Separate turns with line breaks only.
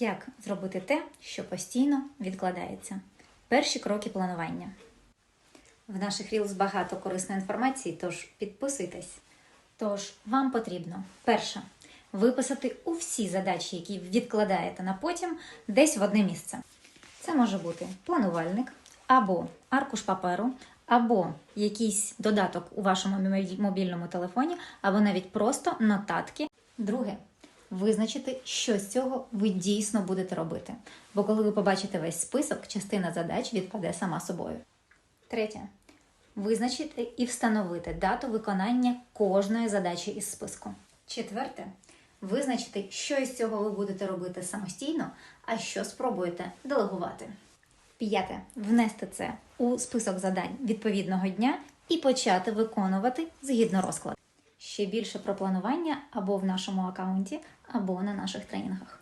Як зробити те, що постійно відкладається? Перші кроки планування. В наших Reels багато корисної інформації, тож підписуйтесь. Тож вам потрібно перше виписати усі задачі, які відкладаєте на потім, десь в одне місце. Це може бути планувальник, або аркуш паперу, або якийсь додаток у вашому мобільному телефоні, або навіть просто нотатки. Друге, визначити, що з цього ви дійсно будете робити. Бо коли ви побачите весь список, частина задач відпаде сама собою. Третє. Визначити і встановити дату виконання кожної задачі із списку. Четверте. Визначити, що із цього ви будете робити самостійно, а що спробуєте делегувати. П'яте. Внести це у список задань відповідного дня і почати виконувати згідно розкладу. Ще більше про планування або в нашому аккаунті, або на наших тренінгах.